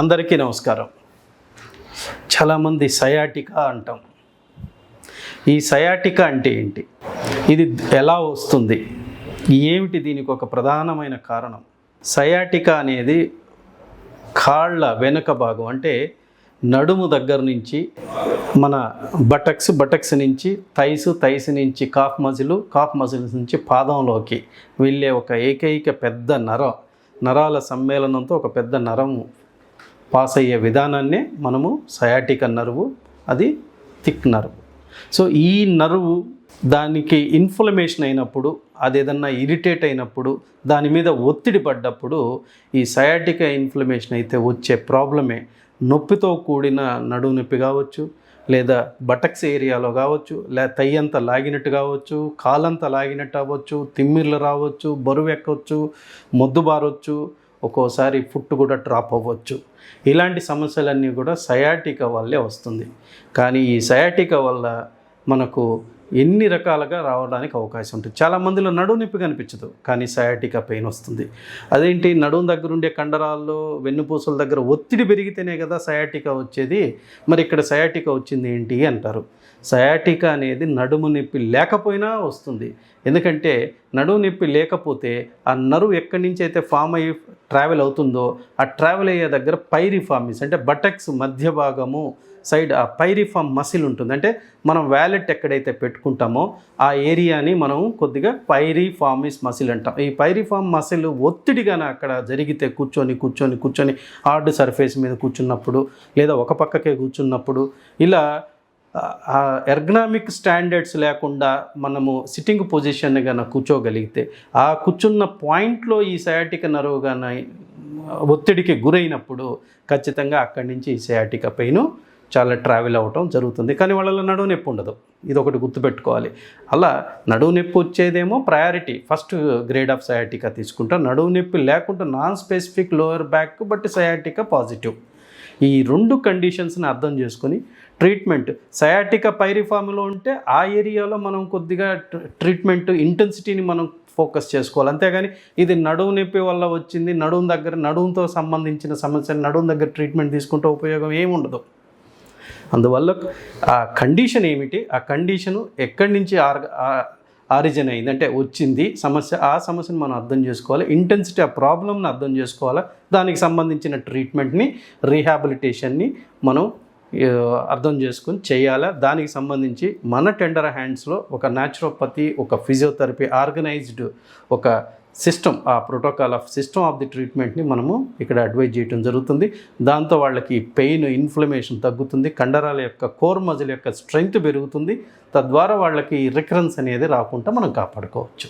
అందరికీ నమస్కారం. చాలామంది సయాటికా అంటాం. ఈ సయాటికా అంటే ఏంటి? ఇది ఎలా వస్తుంది? ఏమిటి దీనికి ఒక ప్రధానమైన కారణం? సయాటికా అనేది కాళ్ళ వెనుక భాగం అంటే నడుము దగ్గర నుంచి మన బటక్స్ బటక్స్ నుంచి థైస్ థైస్ నుంచి కాఫ్ మజిల్ కాఫ్ మజిల్స్ నుంచి పాదంలోకి వెళ్ళే ఒక ఏకైక పెద్ద నరం నరాల సమ్మేళనంతో ఒక పెద్ద నరము. పాస్ అయ్యే విధానాన్నే మనము సయాటిక నరువు అది థిక్ నరువు. సో ఈ నరువు దానికి ఇన్ఫ్లమేషన్ అయినప్పుడు అది ఏదన్నా ఇరిటేట్ అయినప్పుడు దాని మీద ఒత్తిడి పడ్డప్పుడు ఈ సయాటిక ఇన్ఫ్లమేషన్ అయితే వచ్చే ప్రాబ్లమే. నొప్పితో కూడిన నడువు నొప్పి కావచ్చు లేదా బటక్స్ ఏరియాలో కావచ్చు లేదా తయ్యంత లాగినట్టు కావచ్చు కాలంతా లాగినట్టు అవ్వచ్చు తిమ్మిర్లు రావచ్చు బరువు ఎక్కవచ్చు మొద్దు బారొచ్చు ఒక్కోసారి ఫుట్ కూడా డ్రాప్ అవ్వచ్చు. ఇలాంటి సమస్యలన్నీ కూడా సయాటిక వల్లే వస్తుంది. కానీ ఈ సయాటిక వల్ల మనకు ఎన్ని రకాలుగా రావడానికి అవకాశం ఉంటుంది. చాలా మందిలో నడుము నొప్పి కనిపించదు కానీ సయాటిక పెయిన్ వస్తుంది. అదేంటి? నడుము దగ్గర ఉండే కండరాల్లో వెన్నుపూసల దగ్గర ఒత్తిడి పెరిగితేనే కదా సయాటిక వచ్చేది. మరి ఇక్కడ సయాటిక వచ్చింది ఏంటి అంటారు. సయాటిక అనేది నడుము నొప్పి లేకపోయినా వస్తుంది. ఎందుకంటే నడుము నొప్పి లేకపోతే ఆ నరువు ఎక్కడి నుంచి అయితే ఫామ్ అయ్యి ట్రావెల్ అవుతుందో ఆ ట్రావెల్ అయ్యే దగ్గర పైరిఫామిస్ అంటే బటక్స్ మధ్య భాగము సైడ్ ఆ పైరిఫామ్ మసిల్ ఉంటుంది. అంటే మనం వ్యాలెట్ ఎక్కడైతే పెట్టుకుంటామో ఆ ఏరియాని మనం కొద్దిగా పైరిఫామిస్ మసిల్ అంటాం. ఈ పైరిఫామ్ మసిల్ ఒత్తిడిగానే అక్కడ జరిగితే కూర్చొని కూర్చొని కూర్చొని హార్డ్ సర్ఫేస్ మీద కూర్చున్నప్పుడు లేదా ఒక పక్కకే కూర్చున్నప్పుడు ఇలా ఎర్గనామిక్ స్టాండర్డ్స్ లేకుండా మనము సిట్టింగ్ పొజిషన్ కన్నా కూర్చోగలిగితే ఆ కూర్చున్న పాయింట్లో ఈ సయాటిక నరువు కానీ ఒత్తిడికి గురైనప్పుడు ఖచ్చితంగా అక్కడి నుంచి ఈ సయాటిక పైన చాలా ట్రావెల్ అవ్వటం జరుగుతుంది. కానీ వాళ్ళలో నడువు నొప్పి ఉండదు. ఇది ఒకటి గుర్తుపెట్టుకోవాలి. అలా నడువు నొప్పి వచ్చేదేమో priority first grade of sciatica తీసుకుంటాం. నడువు నొప్పి లేకుండా non specific lower back but sciatica positive ఈ రెండు కండిషన్స్ని అర్థం చేసుకొని ట్రీట్మెంట్. సయాటిక పైరిఫామ్లో ఉంటే ఆ ఏరియాలో మనం కొద్దిగా ట్రీట్మెంట్ ఇంటెన్సిటీని మనం ఫోకస్ చేసుకోవాలి. అంతేగాని ఇది నడుము నొప్పి వల్ల వచ్చింది నడుము దగ్గర నడుముతో సంబంధించిన సమస్యలు నడుము దగ్గర ట్రీట్మెంట్ తీసుకుంటే ఉపయోగం ఏమి ఉండదు. అందువల్ల ఆ కండిషన్ ఏమిటి? ఆ కండిషను ఎక్కడి నుంచి ఆర్ ఆరిజిన్ అయింది. అంటే వచ్చింది. సమస్య ఆ సమస్యను మనం అర్థం చేసుకోవాలి. ఇంటెన్సిటీ ఆ ప్రాబ్లమ్ని అర్థం చేసుకోవాలి? దానికి సంబంధించిన ట్రీట్మెంట్ని రీహాబిలిటేషన్ని మనం అర్థం చేసుకుని చేయాలా? దానికి సంబంధించి మన టెండర్ హ్యాండ్స్లో ఒక న్యాచురోపతి ఒక ఫిజియోథెరపీ ఆర్గనైజ్డ్ ఒక సిస్టమ్ ఆ protocol of system of the ట్రీట్మెంట్ని మనము ఇక్కడ అడ్వైజ్ చేయడం జరుగుతుంది. దాంతో వాళ్ళకి పెయిన్ ఇన్ఫ్లమేషన్ తగ్గుతుంది కండరాల యొక్క కోర్ మజిల్ యొక్క స్ట్రెంగ్త్ పెరుగుతుంది. తద్వారా వాళ్ళకి రికరెన్స్ అనేది రాకుండా మనం కాపాడుకోవచ్చు.